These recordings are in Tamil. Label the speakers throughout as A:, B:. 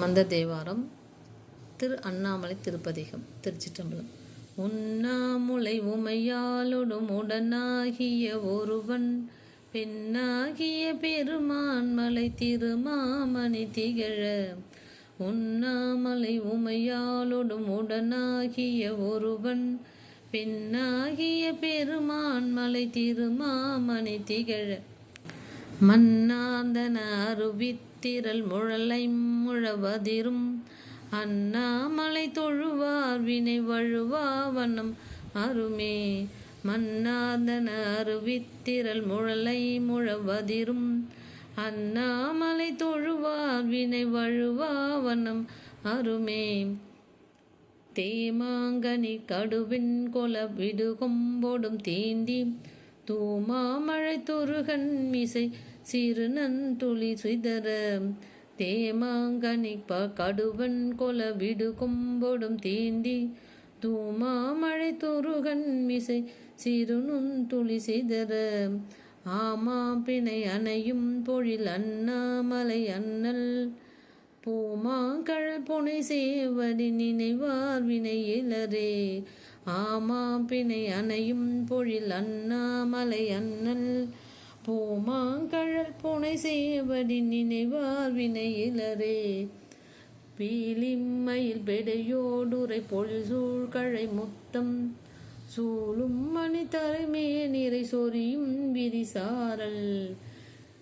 A: சம்பந்த தேவாரம் திரு அண்ணாமலை திருப்பதிகம் திருச்சிற்றம்பலம். உண்ணாமுலை உமையாலொடும் உடனாகிய ஒருவன் பெண்ணாகிய பெருமான் மலை திருமாமணி திகழ. உண்ணாமலை உமையாலொடும் உடனாகிய ஒருவன் பெண்ணாகிய பெருமான் மலை திருமாமணி திகழ. மன்னாந்தன அருவித்திரல் முழலை முழவதிரும். அண்ணாமலை தொழுவார் வினை வழுவா வண்ணம். அருமே மன்னாதன அருவித்திரல் முழலை முழவதிரும். அண்ணாமலை தொழுவார் வினை வழுவா வண்ணம். அருமே தேமாங்கனி கடுவின் கொல விடுகொம்போடும் தீண்டி. தூமாமழை துருகன் மிசை சிறுநன் துளி சிதற தேமாங்கனி ப கடுவன் கொல விடு கொம்பொடும் தீண்டி தூமா மழை துருகன் மிசை சிறுநுண் துளி சிதற. ஆமா பிணை அணையும் பொழில் அண்ணாமலை அண்ணல் பூமாங்கழல் புனை சேவடி நினைவார் வினை இளரே. ஆமா பிணை அணையும் பொழில் அண்ணாமலை அண்ணல் பூமாங்கழல் புனை சேவடி நினைவார் வினை பீலிம்மையில் பெடையோடுரை பொழில் சூழ்கழை முத்தம் சூழும் மணி தரைமே நிறை சொரியும் விரிசாரல்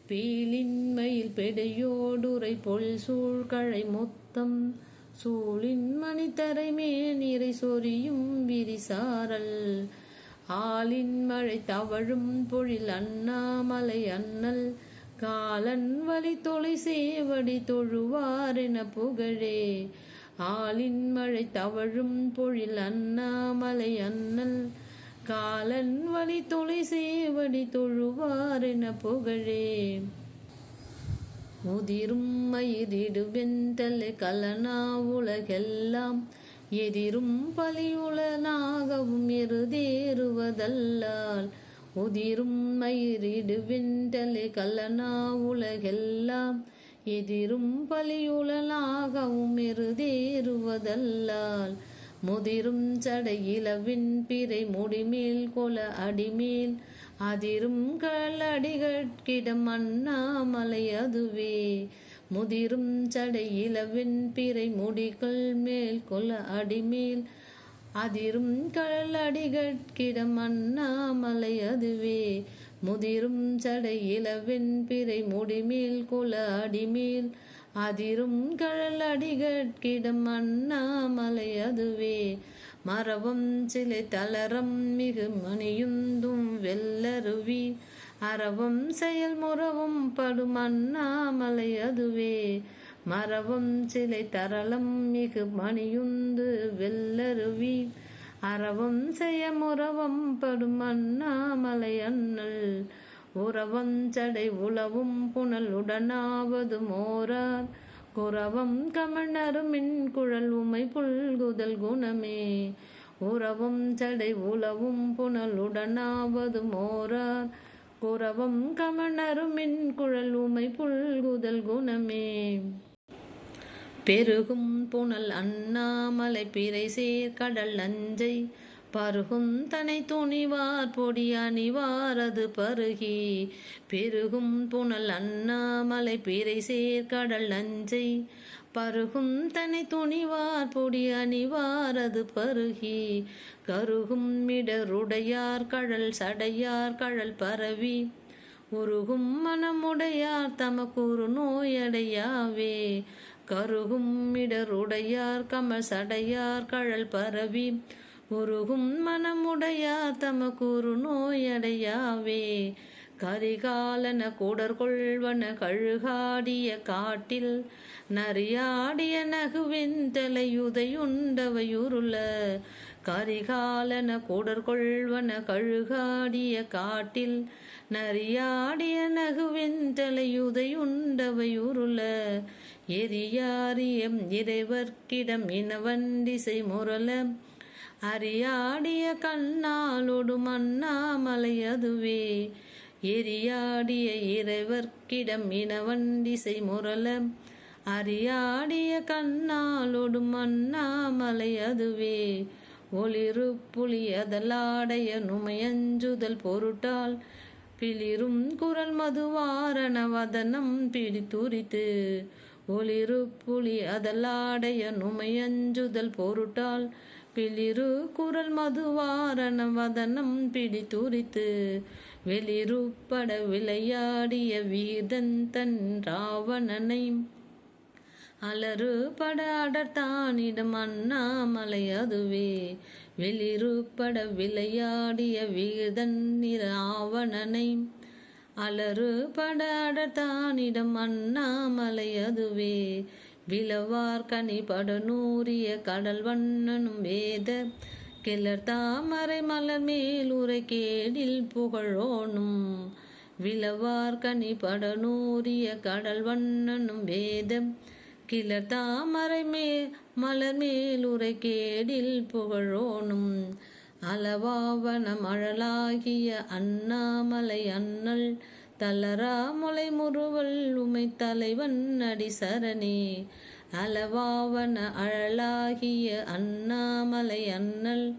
A: பீலின்மையில் பெடையோடுரை பொல் சூழ்கழை மொத்தம் சூழின் மணித்தரைமே நீரை சொரியும் விரிசாரல் ஆலின் மழை தவழும் பொழில் அண்ணாமலை அண்ணல் காலன் வழி தொலை சேவடி தொழுவாரென புகழே. ஆலின் மழை தவழும் பொழில் அண்ணாமலை அண்ணல் காலன் வழி தொலை சேவடி தொழுவாரென புகழே. உதிரும் மயிரிடு வெந்தலை கலனா உலகெல்லாம் எதிரும் பலியுளனாகவும் எருதேறுவதல்லால் உதிரும் மயிரிடு வெந்தலை கல்லனா உலகெல்லாம். எதிரும் பலியுளனாகவும் எருதேறுவதல்லால் முதிரும் சடையிலவின் பிறை முடிமேல் கொல அடிமேல். அதிரும் களடிகட்கிடம் அண்ணாமலை அதுவே. முதிரும் சடையிலவின் பிறை முடிகள் மேல் கொல அடிமேல். அதிரும் களடிகட்கிடம் அண்ணாமலை அதுவே. முதிரும் சடையிலவின் பிறை முடிமேல் கொல அடிமேல். அதிரும் கழல் அடிகட்கிடம் அண்ணாமலை அதுவே. மரபம் சிலை தளரம் மிகு மணியுந்தும் வெல்லருவி அறவும் செயல் முறவும் படும் அண்ணாமலை அதுவே. மரவும் சிலை தரளம் மிகு மணியுந்து வெல்லருவி அறவும் செய்ய முறவும் படும் அண்ணாமலை அண்ணல். உறவம் சடை உளவும் புனல் உடனாவது மோரார். குறவம் கமணருமின் குழல் உமை புல்குதல் குணமே. உறவும் சடை உளவும் புனல் உடனாவது மோரார். குறவம் கமணருமின் குழல் உமை புல்குதல் குணமே. பெருகும் புனல் அண்ணாமலை பிறை சேர்கடல் நஞ்சை பருகும் தனை துணிவார் பொடி அணிவாரது பருகி. பெருகும் புனல் அண்ணாமலை பிறை சேர் கடல் நஞ்சை. பருகும் தனை துணிவார் பொடி அணிவாரது பருகி. கருகும் மிடருடையார் கடல் சடையார் கடல் பரவி. உருகும் மனமுடையார் தமக்குரு நோயடையாவே கருகும் மிடருடையார் கமல் சடையார் கழல் பரவி. உருகும் மனமுடையா தமக்குரு நோயடையாவே. கரிகாலன கூடற்கொள்வன கழுகாடிய காட்டில் நரியாடிய நகுவெந்தலையுதையுண்டவையுருள கரிகாலன கூடற்கொள்வன கழுகாடிய காட்டில் நரியாடிய நகுவெந்தலையுதையுண்டவையுருள எரியாரியம் இறைவர்க்கிடம் இனவண்டிசை முரள அரியாடிய கண்ணாலோடு மன்னாமலையதுவே அதுவே. எரியாடிய இறைவர்க்கிடம் இனவண்டிசை முரள. அரியாடிய கண்ணாலோடு அண்ணாமலை அதுவே. ஒளிரு புலி அதலாடைய நுமையஞ்சுதல் பொருட்டால். பிளிரும் குரல் மதுவாரண வதனம் பிடித்துரித்து. ஒளிரு புலி அதலாடைய நுமையஞ்சுதல் பொருட்டால். பிளிரு குரல் மதுவாரண வதனம் பிடித்துரித்து வெளிருப்பட விளையாடிய வீதன் தன் ராவணனை. அலறு பட அடர்த்தானிடம் அண்ணாமலை அதுவே வெளிருப்பட விளையாடிய வீதன் நிற அலறு பட அடர்த்தானிடம் அண்ணாமலை அதுவே விளவார் கனிபட நூறிய கடல் வண்ணனும் வேத. கிளர் தாமரை மலர் மேலுரை கேடில் புகழோனும். விளவார் கனிபட நூறிய கடல் வண்ணனும் வேதம் கிளர் தாமரை மே மலர் மேலுரை கேடில் புகழோனும். அளவாவன மழலாகிய அண்ணாமலை அண்ணல் தளரா முளை முறுவல் உமை தலைவன் அடி சரணே அளவாவன அழலாகிய அண்ணாமலை அண்ணல்.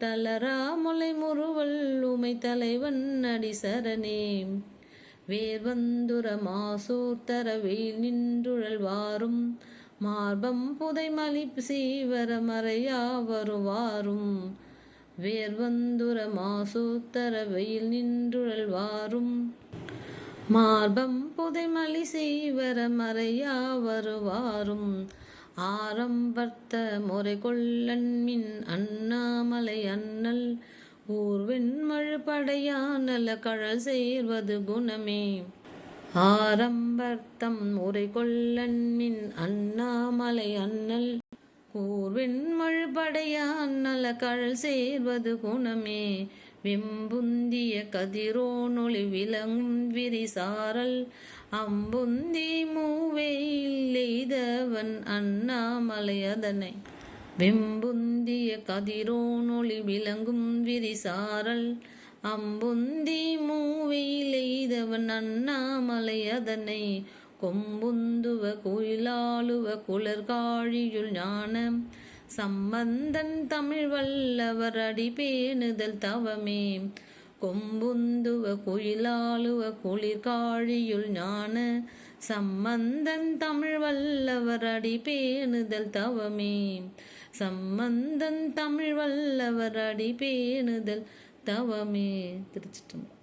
A: தளரா முளை முறுவல் உமை தலைவன் அடி சரணே வேர்வந்துர மாசூர்த்தர வெயில் நின்றுழல் வாரும். மார்பம் புதை மலிப்பு சீவர மறையா வருவாரும். வேர்வந்துர மாசூத்தர வெயில் நின்றுழல் வாரும். மார்பம் புதைமலி செய்வர மறையா வருவாரும். ஆரம்பத்த முறை கொள்ளன் மின் அண்ணாமலை அண்ணல். ஊர்வெண்மழு படையானல கழல் சேர்வது குணமே. ஆரம்பர்த்தம் உரை கொள்ளன் மின் அண்ணாமலை அண்ணல். கூர்வெண்மழு படையான் நல கழல் சேர்வது குணமே. வெம்புந்திய கதிரோனொளி விலங்கும் விரிசாரல். அம்புந்தி மூவேயில் எய்தவன் அண்ணாமலை அதனை. வெம்புந்திய கதிரோனொளி விலங்கும் விரிசாரல். அம்புந்தி மூவையில் எய்தவன் அண்ணாமலை அதனை. கொம்புந்துவ குயிலாளுவ குளர்காழியுள் ஞானம். சம்பந்தன் தமிழ் வல்லவர் அடி பேணுதல் தவமே. கொம்புந்துவ குயிலாளுவ குளிர்காழியுள் ஞான. சம்பந்தன் தமிழ் வல்லவர் அடி பேணுதல் தவமே. சம்பந்தன் தமிழ் வல்லவர் அடி பேணுதல் தவமே. திருச்சிட்டம்